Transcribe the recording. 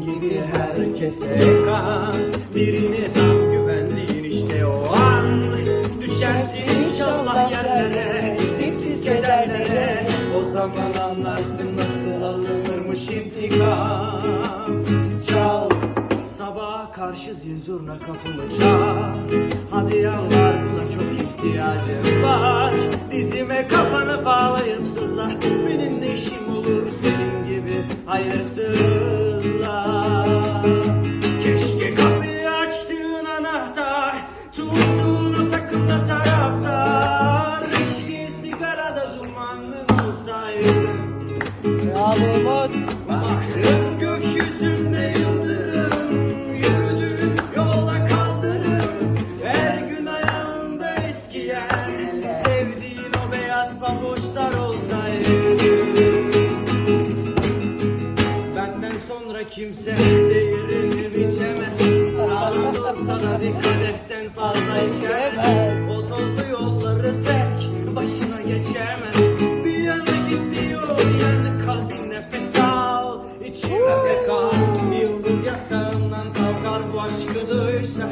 gibi herkese kan. Birine tam güvendiğin işte o an. Düşersin inşallah yerlere Dipsiz kederlere. O zaman anlarsın nasıl alınırmış intikam. Çal Sabaha karşı zil zurna kapımı çal. Hadi yalvar buna çok ihtiyacım var. Dizime kapanıp ağlayıp sızla. Benim ne işim olur senin gibi hayırsızla ağlamaz Baktım gökyüzünde yıldırım Yürüdüğüm yola kaldırım. Her gün ayağımda eskiyen Sevdiğin o beyaz pabuçlar olsaydı. Benden sonra kimse de yerini biçemez. Sağlık da bir kadehten fazla içemez. O tozlu yolları tek başına geçemez. kavgar bu aşkı duysa